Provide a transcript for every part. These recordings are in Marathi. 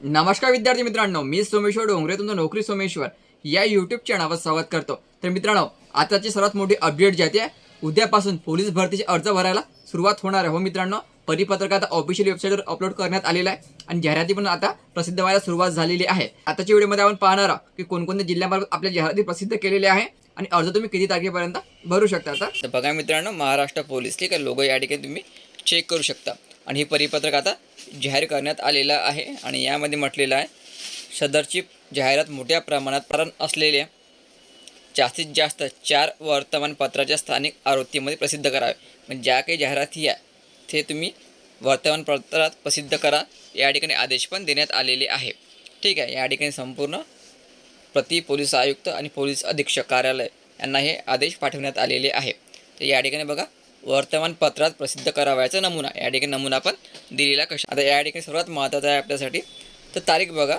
नमस्कार विद्यार्थी मित्रांनो मी सोमेश्वर डोंगरे तुमचं नोकरी सोमेश्वर. या युट्यूब चॅनलवर स्वागत करतो. तर मित्रांनो आताची सर्वात मोठी अपडेट जी आहे उद्यापासून पोलीस भरतीचे अर्ज भरायला सुरुवात होणार आहे. हो मित्रांनो परिपत्रक आता ऑफिशियल वेबसाईटवर अपलोड करण्यात आलेला आहे आणि जाहिराती पण आता प्रसिद्ध व्हायला सुरुवात झालेली आहे. आताच्या व्हिडिओमध्ये आपण पाहणार आहोत की कोणकोणत्या जिल्ह्यामार्फत आपल्या जाहिराती प्रसिद्ध केलेल्या आहे आणि अर्ज तुम्ही किती तारखेपर्यंत भरू शकता आता? बघा मित्रांनो महाराष्ट्र पोलीस ठीक आहे? लोगो या ठिकाणी तुम्ही चेक करू शकता. आणि हे परिपत्रक आता जाहीर करण्यात आलेलं आहे आणि यामध्ये म्हटलेलं आहे सदरची जाहिरात मोठ्या प्रमाणात कारण असलेल्या जास्तीत जास्त चार वर्तमानपत्राच्या स्थानिक आवृत्तीमध्ये प्रसिद्ध करावे. म्हणजे ज्या काही जाहिराती आहे ते तुम्ही वर्तमानपत्रात प्रसिद्ध करा. या ठिकाणी आदेश पण देण्यात आलेले आहे. ठीक आहे या ठिकाणी संपूर्ण प्रति पोलीस आयुक्त आणि पोलीस अधीक्षक कार्यालय यांना हे आदेश पाठवण्यात आलेले आहे. तर या ठिकाणी बघा वर्तमानपत्रात प्रसिद्ध करावयाचा नमुना. या ठिकाणी नमुना पण दिलेला कशा आता या ठिकाणी सर्वात महत्त्वाचा आहे आपल्यासाठी. तर तारीख बघा.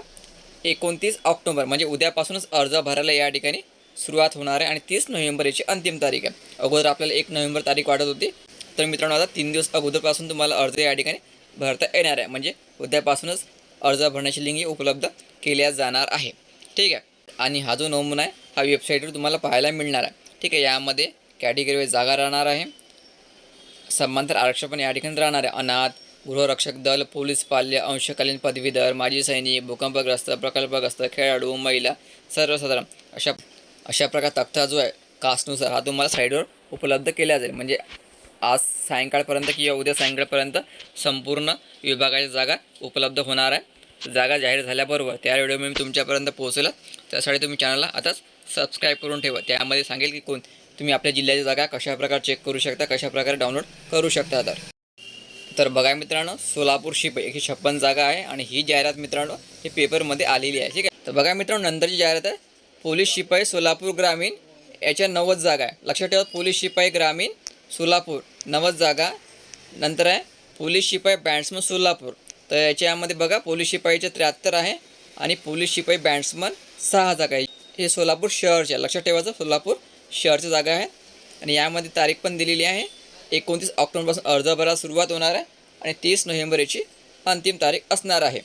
एकोणतीस ऑक्टोबर म्हणजे उद्यापासूनच अर्ज भरायला या ठिकाणी सुरुवात होणार आहे आणि तीस नोव्हेंबर याची अंतिम तारीख आहे. अगोदर आपल्याला एक नोव्हेंबर तारीख वाटत होती. तर मित्रांनो आता तीन दिवस अगोदरपासून तुम्हाला अर्ज या ठिकाणी भरता येणार आहे. म्हणजे उद्यापासूनच अर्ज भरण्याची लिंक उपलब्ध केल्या जाणार आहे. ठीक आहे? आणि हा जो नमुना आहे हा वेबसाईटवर तुम्हाला पाहायला मिळणार आहे. ठीक आहे? यामध्ये कॅटेगरीवर जागा राहणार आहे. समांतर आरक्षण पण या ठिकाणी राहणार आहे. अनाथ गृहरक्षक दल पोलीस पाल्य अंशकालीन पदवीधर माजी सैनिक भूकंपग्रस्त प्रकल्पग्रस्त खेळाडू महिला सर्वसाधारण. अशा अशा प्रकार तक्ता जो आहे कास्टनुसार हा तुम्हाला साईडवर उपलब्ध केला जाईल. म्हणजे आज सायंकाळपर्यंत किंवा उद्या सायंकाळपर्यंत संपूर्ण विभागाच्या जागा उपलब्ध होणार आहे. जागा जाहीर झाल्याबरोबर त्या व्हिडिओ मी तुमच्यापर्यंत पोहोचेल. त्यासाठी तुम्ही चॅनलला आताच सबस्क्राईब करून ठेवा. त्यामध्ये सांगेल की कोण तुम्ही आपल्या जिल्ह्याची जागा कशाप्रकारे चेक करू शकता कशाप्रकारे डाउनलोड करू शकता तर. तर बघा मित्रांनो सोलापूर शिप एकशे छप्पन जागा आहे आणि ही जाहिरात मित्रांनो ही पेपरमध्ये आलेली आहे ठीक आहे? तर बघा मित्रांनो नंतरची जाहिरात आहे पोलीस शिपाई सोलापूर ग्रामीण याच्या नव्वद जागा आहे. लक्षात ठेवा पोलीस शिपाई ग्रामीण सोलापूर नव्वद जागा. नंतर आहे पोलीस शिपाई बँड्समन सोलापूर. तर याच्यामध्ये बघा पोलीस शिपाईचे त्र्याहत्तर आहे आणि पोलीस शिपाई बँड्समन सहा जागा आहे. हे सोलापूर शहरचे आहे. लक्षात ठेवायचं सोलापूर शहरच्या जागा आहे. आणि यामध्ये तारीख पण दिलेली आहे. एकोणतीस ऑक्टोबरपासून अर्ज भरायला सुरुवात होणार आहे. आणि तीस नोव्हेंबर याची अंतिम तारीख असणार आहे.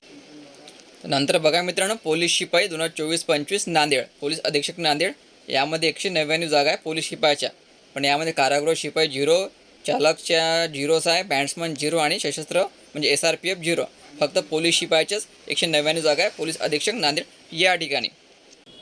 नंतर बघा मित्रांनो पोलीस शिपाई दोन हजार चोवीस पंचवीस नांदेड. पोलीस अधीक्षक नांदेड. यामध्ये एकशे नव्याण्णव जागा आहे पोलीस शिपायाच्या पण यामध्ये कारागृह शिपाई झिरो चालकच्या झिरोच आहे बॅट्समन झिरो आणि सशस्त्र म्हणजे S R P F zero. फक्त पोलीस शिपायाच्याच एकशे नव्याण्णव जागा आहे. पोलीस अधीक्षक नांदेड या ठिकाणी.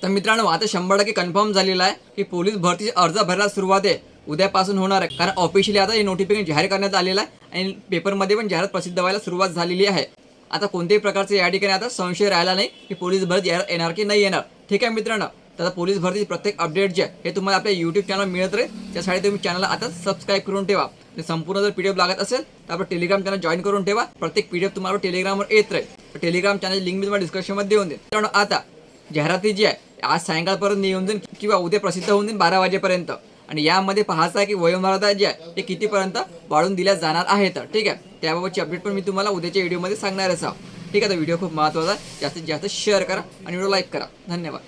तर मित्रांनो आता शंभर टक्के कन्फर्म झालेला आहे की पोलीस भरतीचे अर्ज भरायला सुरुवात आहे. उद्यापासून होणार आहे. कारण ऑफिशियली आता हे नोटिफिकेशन जाहीर करण्यात आलेलं आहे आणि पेपरमध्ये पण जाहिरात प्रसिद्ध व्हायला सुरुवात झालेली आहे. आता कोणत्याही प्रकारचे या ठिकाणी आता संशय राहिला नाही की पोलीस भरती जाहिरात येणार की नाही येणार. ठीक आहे मित्रांनो तर पोलीस भरतीची प्रत्येक अपडेट जे आहे हे तुम्हाला आपल्या यूट्यूब चॅनल मिळत राहील. त्यासाठी तुम्ही चॅनलला आता सबस्क्राईब करून ठेवा. आणि संपूर्ण जर पी डी एफ लागत असेल तर आपण टेलिग्राम चॅनल जॉईन करून ठेवा. प्रत्येक पी डी एफ तुम्हाला टेलिग्रामवर येत राहील. टेलिग्राम चॅनल लिंक मी तुम्हाला डिस्क्रिप्शनमध्ये देऊन देईल कारण आता जाहिराती जी आहे आज सायंकाळपर्यंत येऊन जाईल किंवा उद्या प्रसिद्ध होऊन जाईल बारा वाजेपर्यंत. आणि यामध्ये पाहायचं आहे की वयोमर्यादा जी आहे ते कितीपर्यंत वाढून दिल्या जाणार आहेत. ठीक आहे? त्याबाबतची अपडेट पण मी तुम्हाला उद्याच्या व्हिडिओमध्ये सांगणारच आहोत ठीक आहे? तर व्हिडिओ खूप महत्त्वाचा आहे. जास्तीत जास्त शेअर करा आणि व्हिडिओ लाईक करा. धन्यवाद.